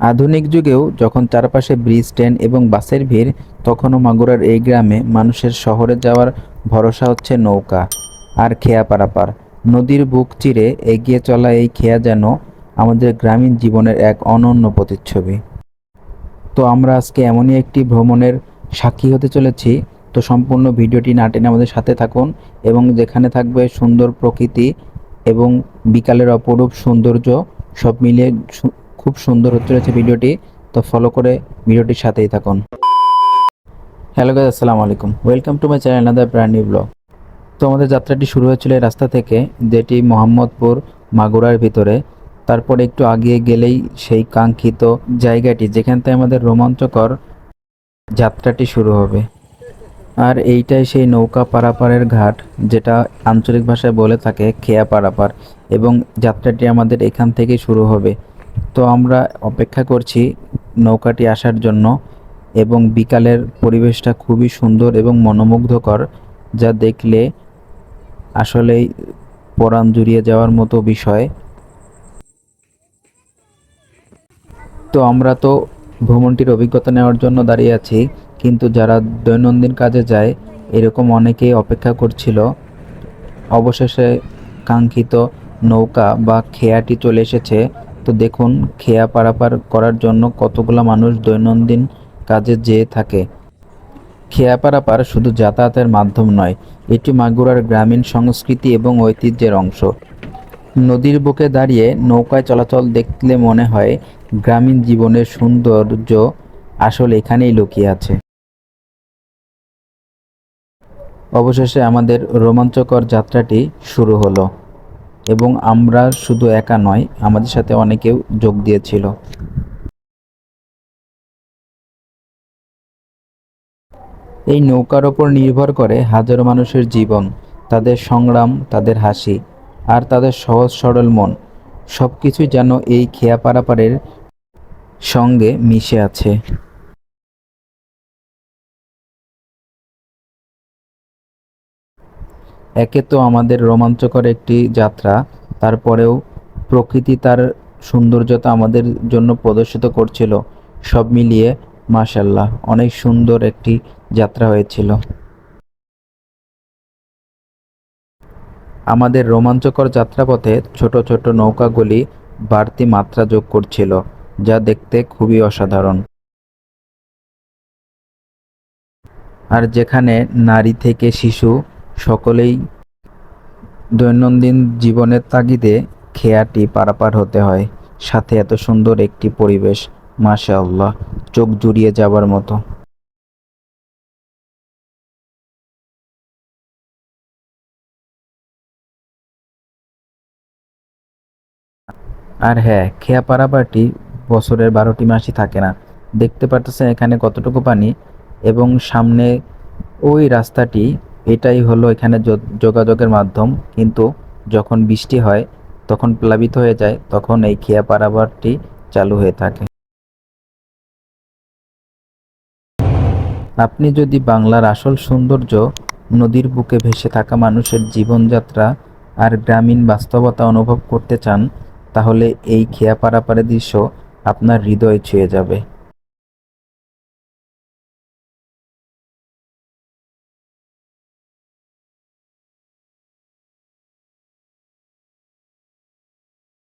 আধুনিক যুগেও যখন চারপাশে ব্রিজ, ট্রেন এবং বাসের ভিড়, তখনও মাগুরার এই গ্রামে মানুষের শহরে যাওয়ার ভরসা হচ্ছে নৌকা আর খেয়া পারাপার। নদীর বুক চিরে এগিয়ে চলা এই খেয়া যেন আমাদের গ্রামীণ জীবনের এক অনন্য প্রতিচ্ছবি। তো আমরা আজকে এমনই একটি ভ্রমণের সাক্ষী হতে চলেছি। তো সম্পূর্ণ ভিডিওটি না টেনে আমাদের সাথে থাকুন এবং যেখানে থাকবে সুন্দর প্রকৃতি এবং বিকালের অপরূপ সৌন্দর্য সব মিলিয়ে খুব সুন্দর হতে চলেছে ভিডিওটি, তো ফলো করে ভিডিওটির সাথেই থাকুন। হ্যালো গাইজ আসসালামু আলাইকুম। Welcome to my channel another brand new vlog তো আমাদের যাত্রাটি শুরু হয়েছিল এই রাস্তা থেকে, যেটি মোহাম্মদপুর মাগুরার ভিতরে। তারপরে একটু আগিয়ে গেলেই সেই কাঙ্ক্ষিত জায়গাটি যেখান থেকে আমাদের রোমাঞ্চকর যাত্রাটি শুরু হবে। আর এইটাই সেই নৌকা পারাপারের ঘাট, যেটা আঞ্চলিক ভাষায় বলে থাকে খেয়া পারাপার। এবং যাত্রাটি আমাদের এখান থেকে শুরু হবে। তো আমরা অপেক্ষা করছি নৌকাটি আসার জন্য এবং বিকালের পরিবেশটা খুবই সুন্দর এবং মনোমুগ্ধকর, যা দেখলে আসলেই পরাণ জুড়িয়ে যাওয়ার মতো বিষয়। তো আমরা তো ভ্রমণটির অভিজ্ঞতা নেওয়ার জন্য দাঁড়িয়ে আছি, কিন্তু যারা দৈনন্দিন কাজে যায়, এরকম অনেকেই অপেক্ষা করছিল। অবশেষে কাঙ্ক্ষিত নৌকা বা খেয়াটি চলে এসেছে তো দেখুন, খেয়া পারাপার করার জন্য কতগুলো মানুষ দৈনন্দিন কাজে যেয়ে থাকে। খেয়া পারাপার শুধু যাতায়াতের মাধ্যম নয়, এটি মাগুরার গ্রামীণ সংস্কৃতি এবং ঐতিহ্যের অংশ। নদীর বুকে দাঁড়িয়ে নৌকায় চলাচল দেখলে মনে হয় গ্রামীণ জীবনের সৌন্দর্য আসলে এখানেই লুকিয়ে আছে। অবশেষে আমাদের রোমাঞ্চকর যাত্রাটি শুরু হলো। এবং আমরা শুধু একা নয়, আমাদের সাথে অনেকেও যোগ দিয়েছিল। এই নৌকার ওপর নির্ভর করে হাজারো মানুষের জীবন, তাদের সংগ্রাম, তাদের হাসি, আর তাদের সহজ সরল মন। সব কিছুই যেন এই খেয়া পারাপারের সঙ্গে মিশে আছে। একে তো আমাদের রোমাঞ্চকর একটি যাত্রা, তারপরেও প্রকৃতি তার সৌন্দর্যতা আমাদের জন্য প্রদর্শিত করছিল। সব মিলিয়ে মাশাল্লাহ অনেক সুন্দর একটি যাত্রা হয়েছিল। আমাদের রোমাঞ্চকর যাত্রাপথে ছোট ছোট নৌকাগুলি বাড়তি মাত্রা যোগ করছিল, যা দেখতে খুবই অসাধারণ। আর যেখানে নারী থেকে শিশু সকলেই দৈনন্দিন জীবনের তাগিদে খেয়াটি পারাপার হতে হয়। সাথে এত সুন্দর একটি পরিবেশ, মাশাআল্লাহ, চোখ জুড়িয়ে যাবার মতো। আর হ্যাঁ খেয়া পারাপারটি বছরের বারোটি মাসই থাকে না। দেখতে পারতেছেন এখানে কতটুকু পানি এবং সামনে ওই রাস্তাটি এটাই হলো এখানে যোগাযোগের মাধ্যম। কিন্তু যখন বৃষ্টি হয়, তখন প্লাবিত হয়ে যায়, তখন এই খেয়া পারাবারটি চালু হয়ে থাকে। আপনি যদি বাংলার আসল সৌন্দর্য নদীর বুকে ভেসে থাকা মানুষের জীবনযাত্রা আর গ্রামীণ বাস্তবতা অনুভব করতে চান, তাহলে এই খেয়া পারাপারের দৃশ্য আপনার হৃদয় ছুঁয়ে যাবে।